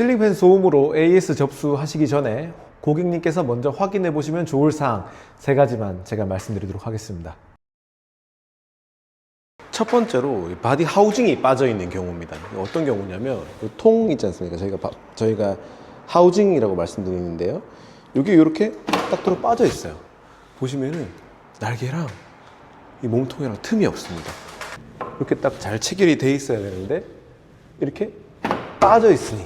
실링팬 소음으로 AS 접수하시기 전에 고객님께서 먼저 확인해 보시면 좋을 사항 세 가지만 제가 말씀드리도록 하겠습니다. 첫 번째로 이 바디 하우징이 빠져 있는 경우입니다. 어떤 경우냐면 이통 있지 않습니까? 저희가 바- 저희가 하우징이라고 말씀드리는데요. 이게 이렇게 딱 들어 빠져 있어요. 보시면은 날개랑 이 몸통이랑 틈이 없습니다. 이렇게 딱 잘 체결이 돼 있어야 되는데 이렇게 빠져 있으니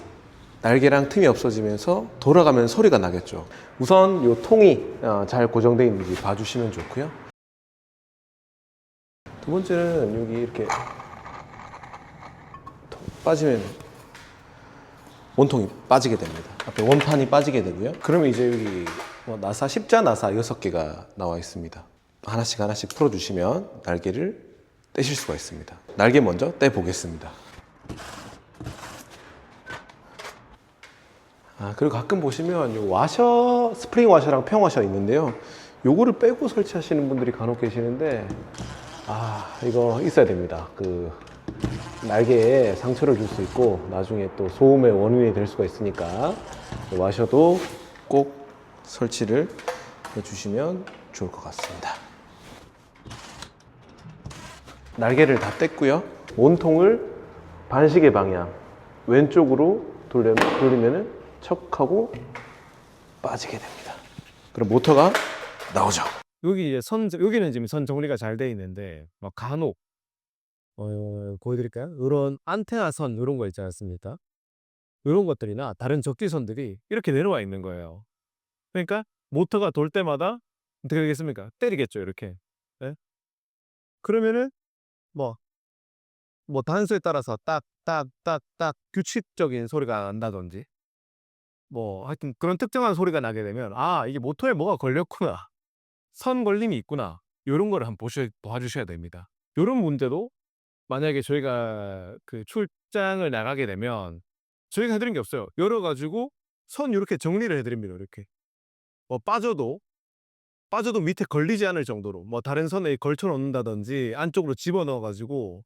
날개랑 틈이 없어지면서 돌아가면 소리가 나겠죠. 우선 이 통이 어, 잘 고정되어 있는지 봐주시면 좋고요. 두 번째는 여기 이렇게 통 빠지면 원통이 빠지게 됩니다. 앞에 원판이 빠지게 되고요. 그러면 이제 여기 뭐 나사 십자 나사 여섯 개가 나와 있습니다. 하나씩 하나씩 풀어주시면 날개를 떼실 수가 있습니다. 날개 먼저 떼 보겠습니다. 아, 그리고 가끔 보시면 요 와셔, 스프링 와셔랑 평 와셔 있는데요. 요거를 빼고 설치하시는 분들이 간혹 계시는데, 아, 이거 있어야 됩니다. 그, 날개에 상처를 줄 수 있고, 나중에 또 소음의 원인이 될 수가 있으니까, 이 와셔도 꼭 설치를 해주시면 좋을 것 같습니다. 날개를 다 뗐고요. 온통을 반시계 방향 왼쪽으로 돌려, 돌리면은 척 하고 빠지게 됩니다. 그럼 모터가 나오죠. 여기 이제 선 여기는 지금 선 정리가 잘 돼 있는데 막 간혹 어 보여드릴까요? 이런 안테나 선 이런 거 있지 않습니까? 이런 것들이나 다른 적지선들이 이렇게 내려와 있는 거예요. 그러니까 모터가 돌 때마다 어떻게 되겠습니까? 때리겠죠 이렇게. 예? 그러면은 뭐뭐 단수에 따라서 딱 딱 딱 딱 규칙적인 소리가 난다든지 뭐 하여튼 그런 특정한 소리가 나게 되면 아 이게 모터에 뭐가 걸렸구나. 선 걸림이 있구나. 요런 거를 한번 보셔 봐주셔야 됩니다. 요런 문제도 만약에 저희가 그 출장을 나가게 되면 저희가 해 드린 게 없어요. 열어 가지고 선 요렇게 정리를 해 드립니다, 이렇게. 뭐 빠져도 빠져도 밑에 걸리지 않을 정도로 뭐 다른 선에 걸쳐 놓는다든지 안쪽으로 집어넣어 가지고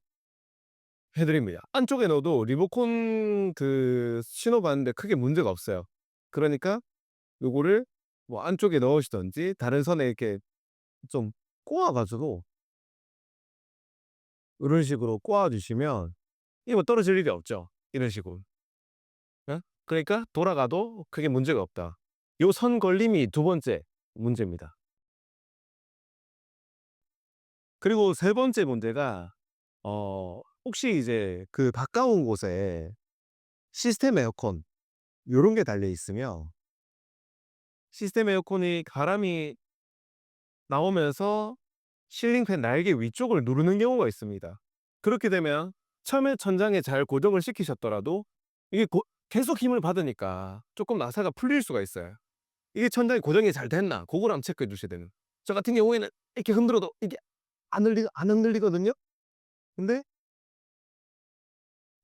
해 드립니다. 안쪽에 넣어도 리모컨 그 신호 받는데 크게 문제가 없어요. 그러니까 요거를 뭐 안쪽에 넣으시든지 다른 선에 이렇게 좀 꼬아 가지고 요런 식으로 꼬아 주시면 이게 뭐 떨어질 일이 없죠. 이런 식으로. 예? 그러니까 돌아가도 크게 문제가 없다. 요 선 걸림이 두 번째 문제입니다. 그리고 세 번째 문제가 어 혹시 이제 그 가까운 곳에 시스템 에어컨 요런 게 달려 있으면 시스템 에어컨이 바람이 나오면서 실링팬 날개 위쪽을 누르는 경우가 있습니다. 그렇게 되면 처음에 천장에 잘 고정을 시키셨더라도 이게 고- 계속 힘을 받으니까 조금 나사가 풀릴 수가 있어요. 이게 천장이 고정이 잘 됐나? 그걸 한번 체크해 주셔야 되는. 저 같은 경우에는 이렇게 흔들어도 이게 안 흔들리 안 흔들리거든요. 근데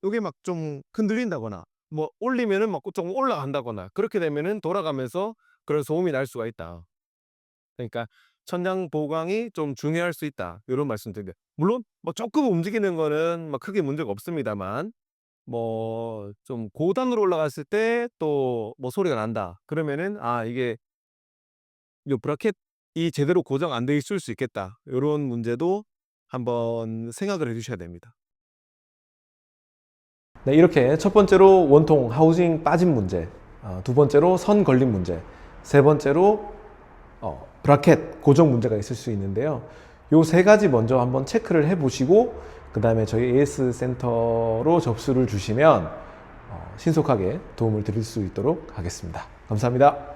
요게 막 좀 흔들린다거나 뭐 올리면은 막좀 올라간다거나 그렇게 되면은 돌아가면서 그런 소음이 날 수가 있다. 그러니까 천장 보강이 좀 중요할 수 있다. 요런 말씀드립니다. 물론 뭐 조금 움직이는 거는 뭐 크게 문제가 없습니다만 뭐 좀 고단으로 올라갔을 때 또 뭐 소리가 난다. 그러면은 아 이게 요 브라켓이 제대로 고정 안 돼 있을 수 있겠다. 요런 문제도 한번 생각을 해 주셔야 됩니다. 네, 이렇게 첫 번째로 원통 하우징 빠진 문제, 어, 두 번째로 선 걸림 문제, 세 번째로 어, 브라켓 고정 문제가 있을 수 있는데요. 요 세 가지 먼저 한번 체크를 해 보시고 그 다음에 저희 AS 센터로 접수를 주시면 어, 신속하게 도움을 드릴 수 있도록 하겠습니다. 감사합니다.